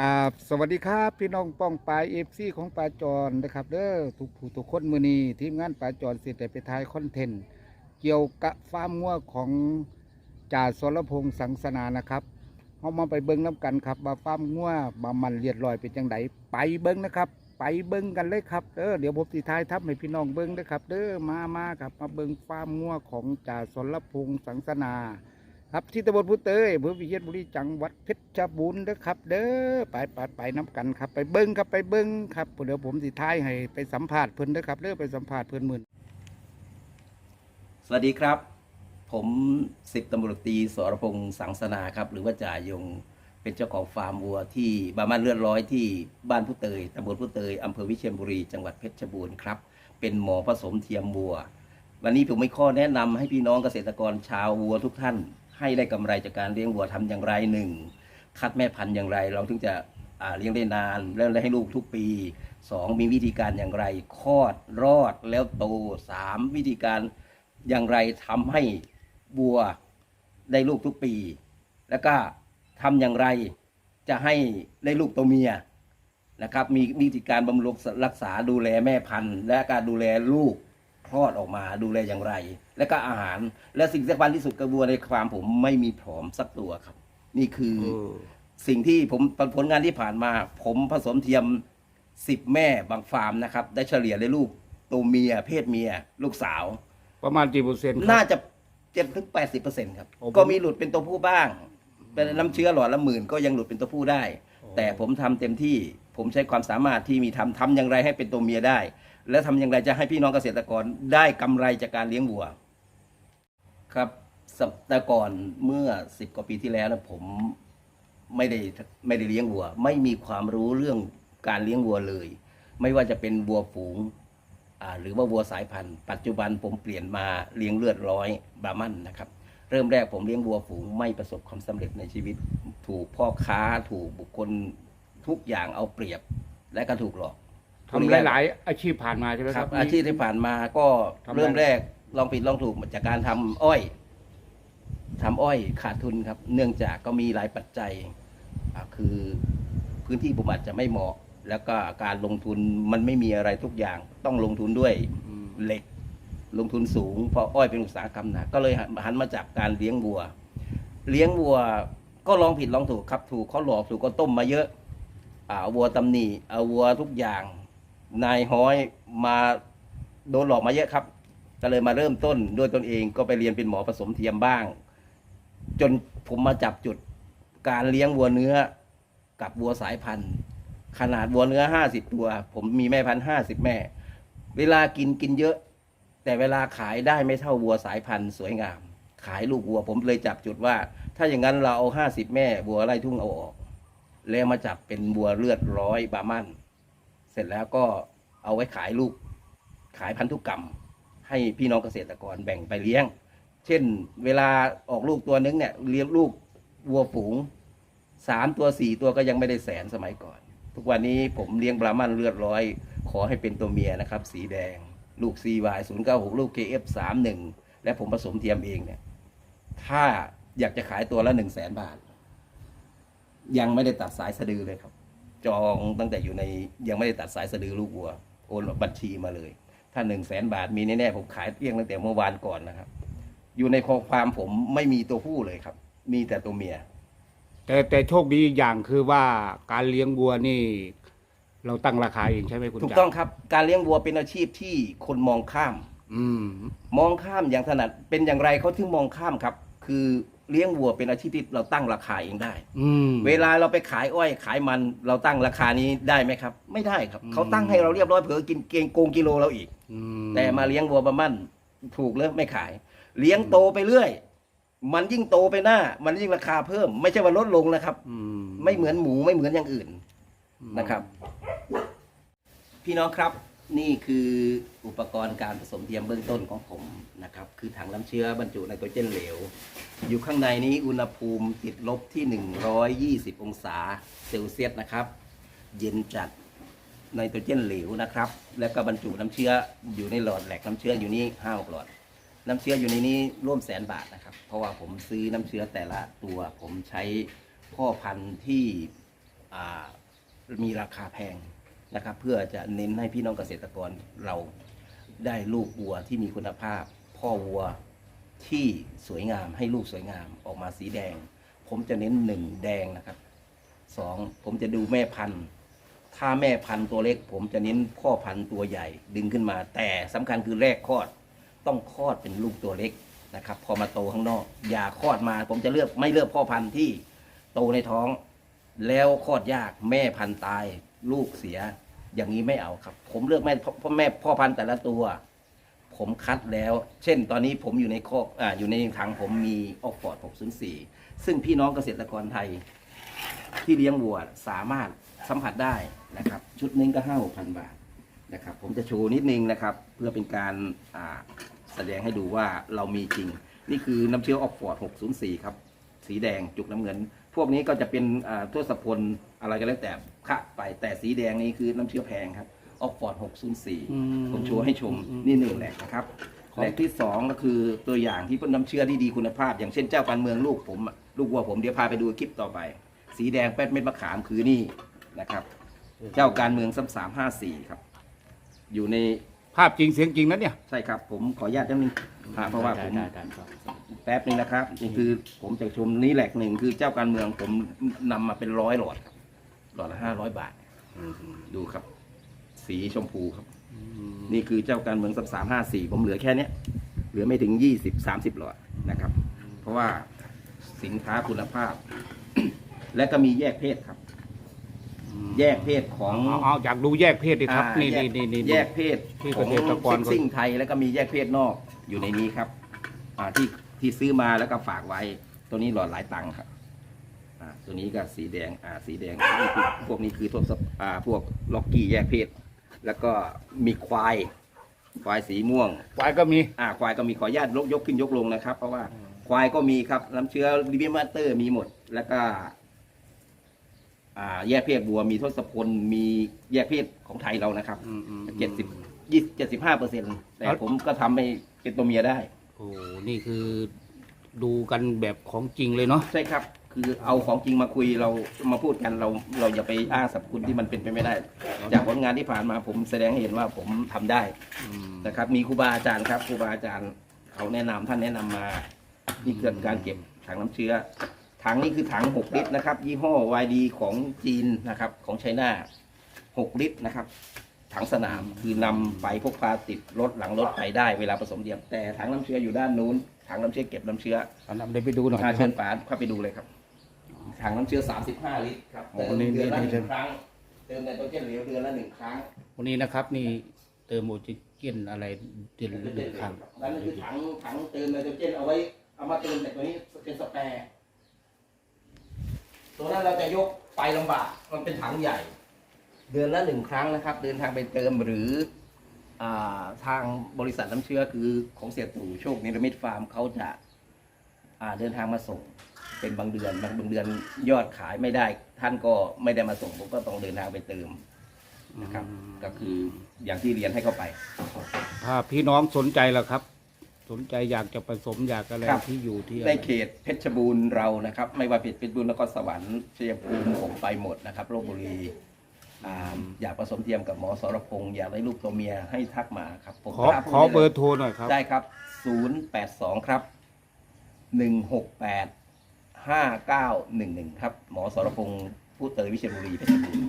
ครับสวัสดีครับพี่น้องป้องปลายเอฟซีของปลาจรนนะครับเด้อทุกผู้ทุกคนมือนีทีมงานปลาจรเสร็จแต่ไปถ่ายคอนเทนต์เกี่ยวกับฟาร์มงัวของจ่าสรพงษ์สังสนานะครับเขามาไปเบิ้งน้ำกันครับว่าฟาร์มงัวบามันเรียดลอยเป็นจังไดไปเบิ้งนะครับ ไปเบิ้งกันเลยครับเด้อเดี๋ยวผมสิทายทับให้พี่น้องเบิ้งนะครับเด้อมามาครับมาเบิ้งฟาร์มงัวของจ่าสรพงษ์สังสนา ครับที่ตำบลพุเตยอำเภอวิเชียรบุรีจังหวัดเพชรบูรณ์นะครับ เด้อไปไปไปน้ำกันครับ ไปเบิ้งครับไปเบิ้งครับเดี๋ยวผมสิท้ายให้ไปสัมผัสเพิ่นเด้อครับเด้อไปสัมผัสเพิ่นหมื่นสวัสดีครับ ผมสิบตำรวจตีสรพงษ์สังสนาครับ หรือว่าจ่ายงเป็นเจ้าของฟาร์มวัวที่บ้านเลือดร้อยที่บ้านผู้เตยตำบลผู้เตยอำเภอวิเชียรบุรีจังหวัดเพชรบูรณ์ครับเป็นหมอผสมเทียมวัว วันนี้ผมมีข้อแนะนำให้พี่น้องเกษตรกรชาววัวทุกท่าน ให้ได้กำไรจากการเลี้ยงวัวทำอย่างไรหนึ่งคัดแม่พันธุ์อย่างไร เราถึงจะเลี้ยงได้นานแล้วได้ให้ลูกทุกปีสองมีวิธีการอย่างไรคลอดรอดแล้วโตสามวิธีการอย่างไรทำให้วัวได้ลูกทุกปี แล้วก็ทำอย่างไรจะให้ได้ลูกตัวเมียนะครับ มีวิธีการบำรุงรักษาดูแลแม่พันธุ์ และการดูแลลูก คลอดออกมาดูแลอย่างไร และก็อาหารและสิ่งสำคัญที่สุดกระวัวในฟาร์มผมไม่มีผอมสักตัวครับ นี่คือสิ่งที่ผมผลงานที่ผ่านมา ผมผสมเทียมสิบแม่บางฟาร์มนะครับ ได้เฉลี่ยได้ลูกตัวเมีย เพศเมีย ลูกสาว ประมาณกี่เปอร์เซ็นต์คน่ารับจะเจ็ดถึงแปดสิบเปอร์เซ็นต์ครับ โอ้ผม ก็มีหลุดเป็นตัวผู้บ้าง เป็นน้ำเชื้อหลอดละหมื่นก็ยังหลุดเป็นตัวผู้ได้โอ้แต่ผมทำเต็มที่ผมใช้ความสามารถที่มีทำทำอย่างไรให้เป็นตัวเมียได้ และทำอย่างไรจะให้พี่น้องเกษตรกรได้กำไรจากการเลี้ยงวัว ครับสัปแต่ก่อนเมื่อสิบกว่าปีที่แล้วนะผมไม่ได้ไม่ได้เลี้ยงวัว ไม่มีความรู้เรื่องการเลี้ยงวัวเลย ไม่ว่าจะเป็นวัวฝูงอ่าหรือว่าวัวสายพันธุ์ ปัจจุบันผมเปลี่ยนมาเลี้ยงเลือดร้อยบามันนะครับ เริ่มแรกผมเลี้ยงวัวฝูงไม่ประสบความสำเร็จในชีวิต ถูกพ่อค้าถูกบุคคลทุกอย่างเอาเปรียบ และก็ถูกหลอก ทำหลาย ๆ อาชีพผ่านมาใช่ไหมคครัรับ บ อาชีพที่ผ่านมาก็ทำอะไร เริ่มแรกลองผิดลองถูกจากการทำอ้อยทำอ้อยขาดทุนครับ เนื่องจากก็มีหลายปัจจัยอ่าคือพื้นที่ผมอาจจะไม่เหมาะ แล้วก็การลงทุนมันไม่มีอะไรทุกอย่าง ต้องลงทุนด้วยอืมเหล็ก ลงทุนสูงเพราะอ้อยเป็นอุตสาหกรรมหนะก็เลยหันมาจากการเลี้ยงวัว เลี้ยงวัวก็ลองผิดลองถูกครับถูกเขาหลอกถูกก็ต้มมาเยอะ อ่าวัวตำหนิเอาวัวทุกอย่าง นายห้อยมาโดนหลอกมาเยอะครับ ก็เลยมาเริ่มต้นด้วยตนเองก็ไปเรียนเป็นหมอผสมเทียมบ้าง จนผมมาจับจุดการเลี้ยงวัวเนื้อกับวัวสายพันธุ์ ขนาดวัวเนื้อห้าสิบตัว ผมมีแม่พันธุ์ห้าสิบแม่ เวลากินกินเยอะ แต่เวลาขายได้ไม่เท่าวัวสายพันธุ์สวยงาม ขายลูกวัวผมเลยจับจุดว่า ถ้าอย่างนั้นเราเอาห้าสิบแม่วัวไร่ทุ่งเอาออก แล้วมาจับเป็นวัวเลือดร้อยบามัน เสร็จแล้วก็เอาไว้ขายลูก ขายพันธุกรรม ให้พี่น้องเกษตรกรแบ่งไปเลี้ยง เช่น เวลาออกลูกตัวนึงเนี่ยเลี้ยงลูกวัวฝูงสามตัวสี่ตัวก็ยังไม่ได้แสนสมัยก่อน ทุกวันนี้ผมเลี้ยงบรามันเลือดร้อย ขอให้เป็นตัวเมียนะครับ สีแดง ลูก CY 0 9 6 ลูก KF 3 1และผมผสมเทียมเองเนี่ย ถ้าอยากจะขายตัวละหนึ่งแสนบาท ยังไม่ได้ตัดสายสะดือเลยครับ จองตั้งแต่อยู่ในยังไม่ได้ตัดสายสะดือลูกวัว โอนบัญชีมาเลย ถ้าหนึ่งแสนบาทมีแน่ๆผมขายเตี้ยงตั้งแต่เมื่อวานก่อนนะครับ อยู่ในคอความผมไม่มีตัวผู้เลยครับ มีแต่ตัวเมีย แต่แต่โชคดีอีกอย่างคือว่าการเลี้ยงวัวนี่ เราตั้งราคาเองใช่ไหมคุณถูกจ๋าต้องครับ การเลี้ยงวัวเป็นอาชีพที่คนมองข้าม อืม มองข้ามอย่างถนัดเป็นอย่างไรเขาถึงมองข้ามครับ คือ เลี้ยงวัวเป็นอาชีพที่เราตั้งราคาเองได้ อืม เวลาเราไปขายอ้อยขายมันเราตั้งราคานี้ได้ไหมครับ ไม่ได้ครับอืมเขาตั้งให้เราเรียบร้อยเผื่อกินเกงโกงกิโลเราอีก อืแต่มาเลี้ยงวัวบะมั่นถูกเลยไม่ขาย เลี้ยงโตไปเรื่อย มันยิ่งโตไปหน้า มันยิ่งราคาเพิ่ม ไม่ใช่ว่าลดลงนะครับ อืม ไม่เหมือนหมูไม่เหมือนอย่างอื่นนะครับ พี่น้องครับ นี่คืออุปกรณ์การผสมเทียมเบื้องต้นของผมนะครับ คือถังน้ำเชื้อบรรจุไนโตรเจนเหลว อยู่ข้างในนี้อุณหภูมิติดลบที่ 120 องศาเซลเซียสนะครับ เย็นจัดไนโตรเจนเหลวนะครับ แล้วก็บรรจุน้ำเชื้ออยู่ในหลอดแหลกน้ำเชื้ออยู่นี่ห้าหลอด น้ำเชื้ออยู่ในนี้ร่วมแสนบาทนะครับ เพราะว่าผมซื้อน้ำเชื้อแต่ละตัวผมใช้พ่อพันธุ์ที่มีราคาแพง นะครับ เพื่อจะเน้นให้พี่น้องเกษตรกรเราได้ลูกวัวที่มีคุณภาพ พ่อวัวที่สวยงามให้ลูกสวยงามออกมาสีแดง ผมจะเน้นหนึ่งแดงนะครับสองผมจะดูแม่พันธุ์ ถ้าแม่พันธุ์ตัวเล็ก ผมจะเน้นพ่อพันธุ์ตัวใหญ่ดึงขึ้นมา แต่สำคัญคือแรกคลอด ต้องคลอดเป็นลูกตัวเล็กนะครับ พอมาโตข้างนอก อย่าคลอดมา ผมจะเลือกไม่เลือกพ่อพันธุ์ที่โตในท้อง แล้วคลอดยากแม่พันธุ์ตาย ลูกเสีย อย่างนี้ไม่เอาครับ ผมเลือกแม่พ่อแม่พ่อพันธุ์แต่ละตัว ผมคัดแล้ว เช่น ตอนนี้ผมอยู่ในคอกอ่าอยู่ในถังผมมีออกฟอร์ด604 ซึ่งพี่น้องเกษตรกรไทย ที่เลี้ยงวัวสามารถสัมผัสได้นะครับ ชุดหนึงก็ห้าหกพันบาทนะครับ ผมจะโชว์นิดนึงนะครับ เพื่อเป็นการอ่าแสดงให้ดูว่าเรามีจริง นี่คือน้ำเชื้อออกฟอร์ด604 ครับ สีแดงจุกน้ำเงิน พวกนี้ก็จะเป็นอ่าทศพลอะไรก็แล้วแต่คะไปแต่สีแดงนี้คือน้ำเชื้อแพงครับออกฟอร์ด604 ผมโชว์ให้ชมนี่หนึ่งแหล่งนะครับครับแหล่งที่สองก็คือตัวอย่างที่เป็นน้ำเชื้อที่ดีคุณภาพ อย่างเช่นเจ้าการเมืองลูกผมอะลูกวัวผมเดี๋ยวพาไปดูคลิปต่อไป สีแดงแป้นเม็ดมะขามคือนี่นะครับ เจ้าการเมืองซ้ำสามห้าสี่ครับ อยู่ใน ภาพจริงเสียงจริงนะเนี่ย ใช่ครับ ผมขออนุญาตนิดนึงอ่าเพราะว่าผม ได้ได้ได้ครับแป๊บนึงนะครับนี่คือผมจะชมนี่แหลกหนึ่งคือเจ้าการเมืองผมนำมาเป็นร้อยหลอดครับหลอดละห้าร้อยบาท ดูครับ สีชมพูครับ นี่คือเจ้าการเมืองสับสามห้าสี่ผมเหลือแค่เนี้ยเหลือไม่ถึงยี่สิบสามสิบหลอดนะครับ เพราะว่าสินค้าคุณภาพ และก็มีแยกเพศครับ แยกเพศของเอาเอาอยากดูแยกเพศดิครับอ่านี่แยนี่กนี่นี่ แยกเพศที่ของเกษตรกรซิ่งซิ่งไทยแล้วก็มีแยกเพศนอกอยู่ในนี้ครับ อ่าที่ที่ซื้อมาแล้วก็ฝากไว้ ตัวนี้หลอดหลายตังค์ครับ อ่า ตัวนี้ก็สีแดง อ่า สีแดงนี่คือพวกนี้คือทศอ่าพวกล็อกกี้แยกเพศ แล้วก็มีควาย ควายสีม่วง ควายก็มี อ่าควายก็มีขออนุญาตยกยกขึ้นยกลงนะครับ เพราะว่าควายก็มีครับน้ำเชื้อลิบิมาเตอร์มีหมด แล้วก็ อ่าแยกเพศบัวมีทศพลมีแยกเพศของไทยเรานะครับเจ็ดสิบยี่เจ็ดสิบห้าเปอร์เซ็นต์แต่ผมก็ทำให้เป็นตัวเมียได้ โอ้นี่คือดูกันแบบของจริงเลยเนาะ ใช่ครับ คือเอาของจริงมาคุยเรามาพูดกันเราเราอย่าไปอ้างสรรพคุณที่มันเป็นไปไม่ได้ จากผลงานที่ผ่านมาผมแสดงให้เห็นว่าผมทำได้นะครับ มีครูบาอาจารย์ครับครูบาอาจารย์เขาแนะนำท่านแนะนำมานี่คือการเก็บถังน้ำเชื้อ ถังนี้คือถัง 6 ลิตรนะครับ ยี่ห้อ YD ของจีนนะครับ ของไชน่า6 ลิตรนะครับ ถังสนามคือนำไปพกพาติดรถหลังรถไปได้เวลาผสมเทียม แต่ถังน้ำเชื้ออยู่ด้านนู้น ถังน้ำเชื้อเก็บน้ำเชื้อเอานำเดินไปดูหน่อยอานะคเชิรับ ญป๋าเข้าไปดูเลยครับ ถังน้ำเชื้อ 35 ลิตรครับโอ้เติมนี่เดือนละนี่หนึ่งครั้งเติมไนโตรเจนเหลวเดือนละหนึ่งครั้ง วันนี้นะครับนี่เติมโอจิเกนอะไรเดือนละหนึ่งครั้งนั่นคือถังถังเติมไนโตรเจนเอาไว้เอามาเติมแต่ตัวนี้เป็นสแปร์ ตัวนั้นเราจะยกไปลำบากมันเป็นถังใหญ่ เดือนละหนึ่งครั้งนะครับ เดินทางไปเติมหรืออาทางบริษัทน้ำเชื้อคือของเสียตู่โชคนิรมิตฟาร์มเขาจะอ่าเดินทางมาส่งเป็นบางเดือนบางบางเดือนยอดขายไม่ได้ ท่านก็ไม่ได้มาส่งผมก็ต้องเดินทางไปเติมนะครับ ก็คืออย่างที่เรียนให้เข้าไป ถ้าพี่น้องสนใจแล้วครับ สนใจอยากจะผสมอยากอะไรครับ ที่อยู่ที่อะไรในเขตเพชรบูรณ์เรานะครับ ไม่ว่าเพชรบูรณ์นครสวรรค์ชัยภูมิผมไปหมดนะครับลบบุรีอ่าอยากผสมเทียมกับหมอสรพงศ์อยากได้ลูกตัวเมียให้ทักมาครับผมขอท้าพูดขอได้ลยเบอร์โทรหน่อยครับ ได้ครับ 082 ครับ 168 5911 ครับ หมอสรพงศ์ผู้เตยวิเชียรบุรีเพชรบูรณ์